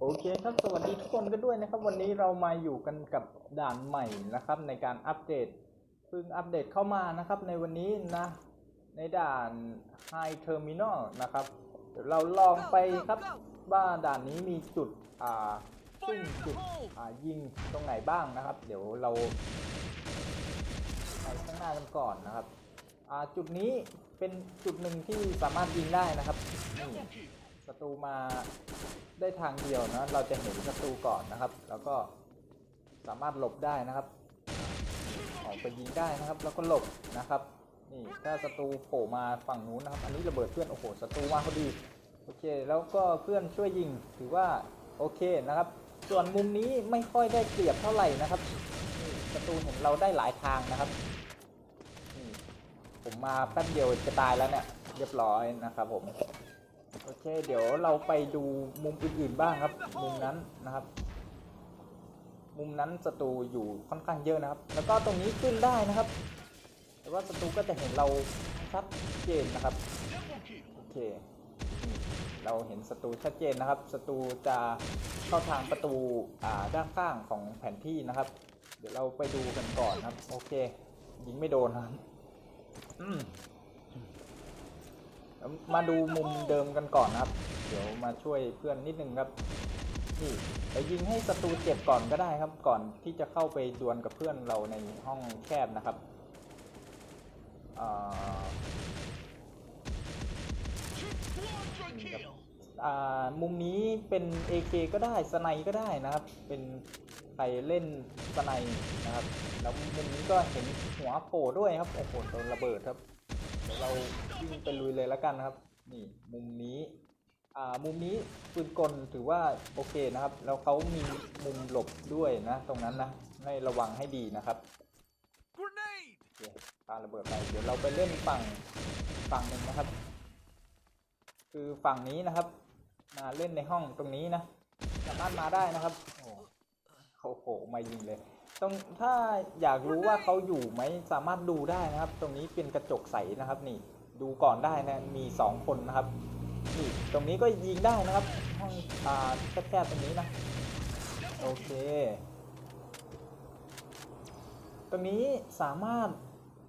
โอเคครับสวัสดีทุกคนกันด้วยนะครับ วันนี้เรามาอยู่กันกับด่านใหม่นะครับ ในการอัปเดตเพิ่งอัปเดตเข้ามานะครับ ในวันนี้นะ ในด่าน High Terminal นะครับเดี๋ยวเราลองไปครับว่าด่านนี้มีจุดอ่าซึ่งจุดอ่ายิงตรงไหนบ้างนะครับ เดี๋ยวเราไปข้างหน้ากันก่อนนะครับอ่าจุดนี้เป็นจุดหนึ่งที่สามารถยิงได้นะครับนี่ ศัตรูมาได้ทางเดียวนะ เราจะเห็นศัตรูก่อนนะครับ แล้วก็สามารถหลบได้นะครับ ออกไปยิงได้นะครับ แล้วก็หลบนะครับ นี่ถ้าศัตรูโผล่มาฝั่งนู้นนะครับ อันนี้ระเบิดเพื่อน โอ้โห ศัตรูมาพอดี โอเค แล้วก็เพื่อนช่วยยิง ถือว่าโอเคนะครับ ส่วนมุมนี้ไม่ค่อยได้เปรียบเท่าไหร่นะครับศัตรูเห็นเราได้หลายทางนะครับ ผมมาแป๊บเดียวจะตายแล้วเนี่ย เรียบร้อยนะครับผม โอเค เดี๋ยวเราไปดูมุมอื่นๆบ้างครับ มุมนั้นนะครับ มุมนั้นศัตรูอยู่ค่อนข้างเยอะนะครับ แล้วก็ตรงนี้ขึ้นได้นะครับ แต่ว่าศัตรูก็จะเห็นเราชัดเจนนะครับโอเค เราเห็นศัตรูชัดเจนนะครับศัตรูจะเข้าทางประตูอ่าด้านข้างของแผนที่นะครับ เดี๋ยวเราไปดูกันก่อนนะครับ โอเค ยิงไม่โดนนะครับอื มาดูมุมเดิมกันก่อนนะครับ เดี๋ยวมาช่วยเพื่อนนิดนึงครับ นี่ไปยิงให้ศัตรูเจ็บก่อนก็ได้ครับ ก่อนที่จะเข้าไปดวลกับเพื่อนเราในห้องแคบนะครับอ่ามุมนี้เป็น AK ก็ได้สไนก็ได้นะครับ เป็นใครเล่นสไนนะครับ แล้วมุมนี้ก็เห็นหัวโผล่ด้วยครับ โอ้โหโดนระเบิดครับ เดี๋ยวเราวิ่งไปลุยเลยแล้วกันนะครับ นี่มุมนี้ อ่ามุมนี้ปืนกลถือว่าโอเคนะครับ แล้วเขามีมุมหลบด้วยนะ ตรงนั้นนะให้ระวังให้ดีนะครับ Grenade! โอเคปาระเบิดไปเดี๋ยวเราไปเล่นฝั่งฝั่งหนึ่งนะครับ คือฝั่งนี้นะครับ มาเล่นในห้องตรงนี้นะสามารถมาได้นะครับโอ้โหมายิงเลย ตรงถ้าอยากรู้ว่าเขาอยู่ไหมสามารถดูได้นะครับ ตรงนี้เป็นกระจกใสนะครับนี่ดูก่อนได้นะมีสองคนนะครับนี่ตรงนี้ก็ยิงได้นะครับห้องอ่าแคบๆตรงนี้นะโอเค ตรงนี้สามารถ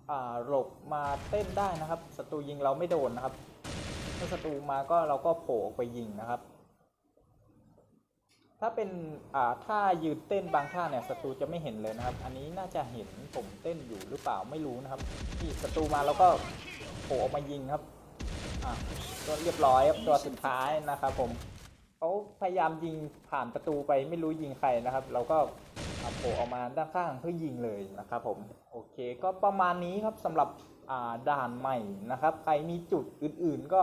อ่าหลบมาเต้นได้นะครับศัตรูยิงเราไม่โดนนะครับถ้าศัตรูมาก็เราก็โผล่ไปยิงนะครับ ถ้าเป็นอ่าท่ายืนเต้นบางท่าเนี่ยศัตรูจะไม่เห็นเลยนะครับ อันนี้น่าจะเห็นผมเต้นอยู่หรือเปล่าไม่รู้นะครับนี่ศัตรูมาแล้วก็โผล่ออกมายิงครับอะก็เรียบร้อยครับตัวสุดท้ายนะครับ ผมเขาพยายามยิงผ่านประตูไปไม่รู้ยิงใครนะครับ เราก็โผล่ออกมาด้านข้างเพื่อยิงเลยนะครับ ผมโอเค ก็ประมาณนี้ครับสำหรับด่านใหม่นะครับ ใครมีจุดอื่น ๆ ก็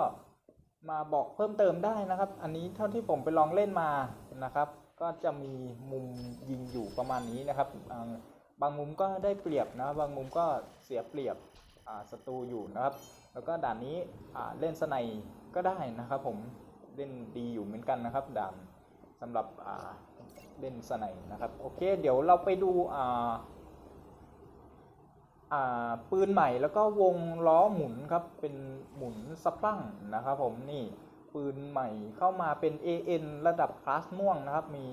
มาบอกเพิ่มเติมได้นะครับ อันนี้เท่าที่ผมไปลองเล่นมานะครับ ก็จะมีมุมยิงอยู่ประมาณนี้นะครับ บางมุมก็ได้เปรียบนะบางมุมก็เสียเปรียบศัตรูอยู่นะครับ แล้วก็ด่านนี้เล่นสไนก็ได้นะครับ ผมเล่นดีอยู่เหมือนกันนะครับด่านสำหรับเล่นสไนนะครับโอเค เดี๋ยวเราไปดูอ่า ปืนใหม่แล้วก็วงล้อหมุนครับเป็นหมุนสปรังนะครับผมนี่ปืนใหม่เข้ามาเป็น AN ระดับคลาสม่วงนะครับมี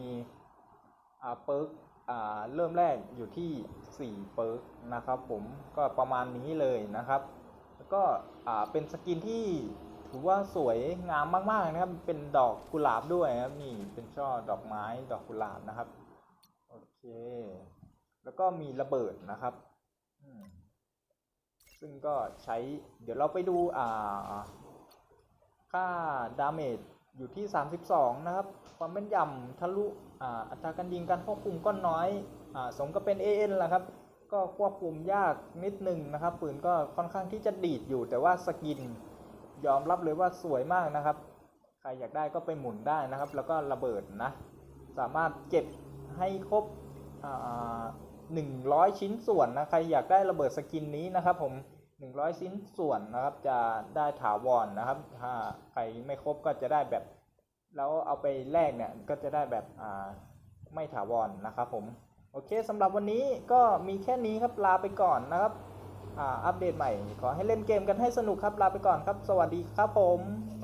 เปิร์กเริ่มแรกอยู่ที่ 4 เปิร์กนะครับผมก็ประมาณนี้เลยนะครับแล้วก็เป็นสกินที่ถือว่าสวยงามมากๆนะครับเป็นดอกกุหลาบด้วยนะครับนี่เป็นช่อดอกไม้ดอกกุหลาบนะครับโอเคแล้วก็มีระเบิดนะครับ ซึ่งก็ใช้เดี๋ยวเราไปดูอ่าค่าดาเมจอยู่ที่ 32 นะครับ ความแม่นยำทะลุอ่าอัตราการยิงการควบคุมก็น้อยอ่าสมกับเป็น AN แหละครับ ก็ควบคุมยากนิดนึงนะครับ ปืนก็ค่อนข้างที่จะดีดอยู่ แต่ว่าสกินยอมรับเลยว่าสวยมากนะครับ ใครอยากได้ก็ไปหมุนได้นะครับ แล้วก็ระเบิดนะ สามารถเก็บให้ครบอ่า 100 ชิ้นส่วนนะใครอยากได้ระเบิดสกินนี้นะครับผม 100 ชิ้นส่วนนะครับจะได้ถาวรนนะครับถ้าใครไม่ครบก็จะได้แบบ แล้วเอาไปแลกเนี่ยก็จะได้แบบอ่าไม่ถาวรนนะครับผมโอเคสำหรับวันนี้ก็มีแค่นี้ครับลาไปก่อนนะครับอ่าอัปเดตใหม่ ขอให้เล่นเกมกันให้สนุกครับลาไปก่อนครับ สวัสดีครับผม